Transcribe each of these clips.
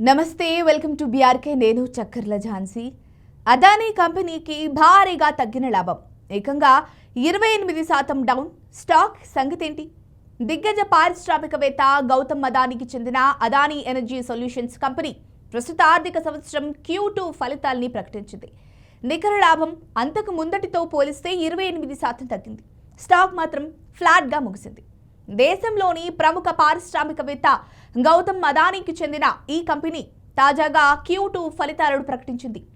నమస్తే welcome to BRK నేను చక్కర్ల ఝాన్సీ. అదానీ కంపెనీకి భారీగా తగ్గిన లాభం. ఏకంగా ఇరవై ఎనిమిది శాతం డౌన్. స్టాక్ సంగతేంటి? దిగ్గజ పారిశ్రామికవేత్త గౌతమ్ అదానికి చెందిన అదానీ ఎనర్జీ సొల్యూషన్స్ కంపెనీ ప్రస్తుత ఆర్థిక సంవత్సరం క్యూ టూ ఫలితాల్ని ప్రకటించింది. నికర లాభం అంతకు ముందటితో పోలిస్తే ఇరవై ఎనిమిది శాతం తగ్గింది. స్టాక్ మాత్రం ఫ్లాట్గా ముగిసింది. దేశంలోని ప్రముఖ పారిశ్రామికవేత్త గౌతమ్ మదానీకి చెందిన ఈ కంపెనీ తాజాగా క్యూ టూ ఫలితాలను ప్రకటించింది.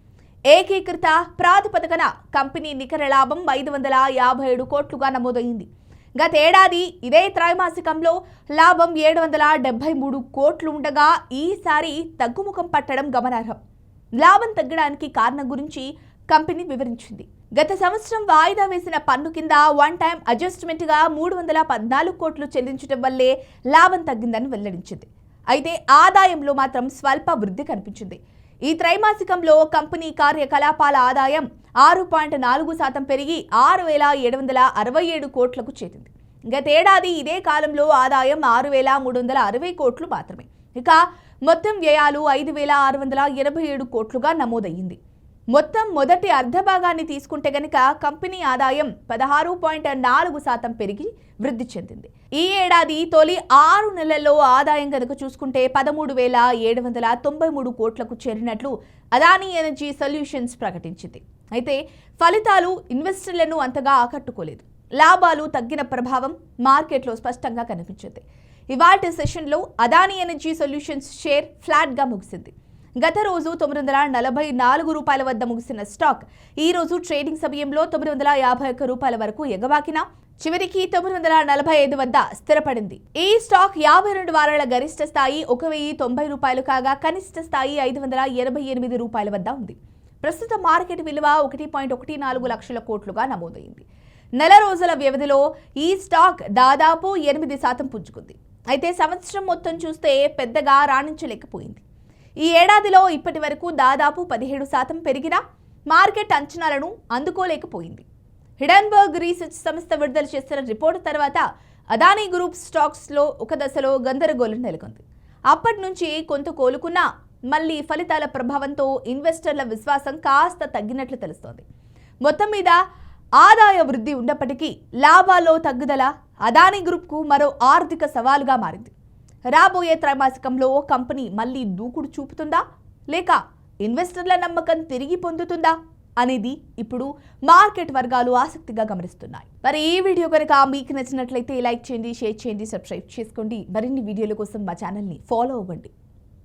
ఏకీకృత ప్రాతిపదికన కంపెనీ నికర లాభం ఐదు వందల యాభై ఏడు కోట్లుగా నమోదైంది. గతేడాది ఇదే త్రైమాసికంలో లాభం ఏడు వందల డెబ్బై మూడు కోట్లు ఉండగా ఈసారి తగ్గుముఖం పట్టడం గమనార్హం. లాభం తగ్గడానికి కారణం గురించి కంపెనీ వివరించింది. గత సంవత్సరం వాయిదా వేసిన పన్ను కింద వన్ టైం అడ్జస్ట్మెంట్గా మూడు వందల పద్నాలుగు కోట్లు చెల్లించడం వల్లే లాభం తగ్గిందని వెల్లడించింది. అయితే ఆదాయంలో మాత్రం స్వల్ప వృద్ధి కనిపించింది. ఈ త్రైమాసికంలో కంపెనీ కార్యకలాపాల ఆదాయం ఆరు పాయింట్ నాలుగు శాతం పెరిగి ఆరు వేల ఏడు వందల అరవై ఏడు కోట్లకు చేరింది. గతేడాది ఇదే కాలంలో ఆదాయం ఆరు వేల మూడు వందల అరవై కోట్లు మాత్రమే. ఇక మొత్తం వ్యయాలు ఐదు వేల ఆరు వందల ఎనభై ఏడు కోట్లుగా నమోదయ్యింది. మొత్తం మొదటి అర్ధభాగాన్ని తీసుకుంటే గనక కంపెనీ ఆదాయం పదహారు పాయింట్ నాలుగు శాతం పెరిగి వృద్ధి చెందింది. ఈ ఏడాది తొలి ఆరు నెలల్లో ఆదాయం కనుక చూసుకుంటే పదమూడు వేల ఏడు వందల తొంభై మూడు కోట్లకు చేరినట్లు అదానీ ఎనర్జీ సొల్యూషన్స్ ప్రకటించింది. అయితే ఫలితాలు ఇన్వెస్టర్లను అంతగా ఆకట్టుకోలేదు. లాభాలు తగ్గిన ప్రభావం మార్కెట్లో స్పష్టంగా కనిపించింది. ఇవాటి సెషన్లో అదానీ ఎనర్జీ సొల్యూషన్స్ షేర్ ఫ్లాట్గా ముగిసింది. గత రోజు తొమ్మిది వందల నలభై నాలుగు రూపాయల వద్ద ముగిసిన స్టాక్ ఈ రోజు ట్రేడింగ్ సమయంలో తొమ్మిది వందల యాభై ఒక్క రూపాయల వరకు ఎగవాకిన చివరికి తొమ్మిది వందల నలభై ఐదు వద్ద స్థిరపడింది. ఈ స్టాక్ యాభై రెండు వారాల గరిష్ట స్థాయి ఒక వెయ్యి తొంభై రూపాయలు కాగా కనిష్ట స్థాయి ఐదు వందల ఎనభై ఎనిమిది రూపాయల వద్ద ఉంది. ప్రస్తుత మార్కెట్ విలువ ఒకటి పాయింట్ ఒకటి నాలుగు లక్షల కోట్లుగా నమోదైంది. నెల రోజుల వ్యవధిలో ఈ స్టాక్ దాదాపు ఎనిమిది శాతం పుంజుకుంది. అయితే సంవత్సరం మొత్తం చూస్తే పెద్దగా రాణించలేకపోయింది. ఈ ఏడాదిలో ఇప్పటి వరకు దాదాపు పదిహేడు శాతం పెరిగిన మార్కెట్ అంచనాలను అందుకోలేకపోయింది. హిడెన్బర్గ్ రీసెర్చ్ సంస్థ విడుదల చేసిన రిపోర్టు తర్వాత అదానీ గ్రూప్ స్టాక్స్లో ఒక దశలో గందరగోళం నెలకొంది. అప్పటి నుంచి కొంత కోలుకున్నా మళ్ళీ ఫలితాల ప్రభావంతో ఇన్వెస్టర్ల విశ్వాసం కాస్త తగ్గినట్లు తెలుస్తోంది. మొత్తం మీద ఆదాయ వృద్ధి ఉన్నప్పటికీ లాభాల్లో తగ్గుదల అదానీ గ్రూప్కు మరో ఆర్థిక సవాలుగా మారింది. రాబోయే త్రైమాసికంలో కంపెనీ మళ్ళీ దూకుడు చూపుతుందా? లేక ఇన్వెస్టర్ల నమ్మకం తిరిగి పొందుతుందా? అనేది ఇప్పుడు మార్కెట్ వర్గాలు ఆసక్తిగా గమనిస్తున్నాయి. మరి ఈ వీడియో కనుక మీకు నచ్చినట్లయితే లైక్ చేయండి షేర్ చేయండి సబ్స్క్రైబ్ చేసుకోండి. మరిన్ని వీడియోల కోసం మా ఛానల్ని ఫాలో అవ్వండి.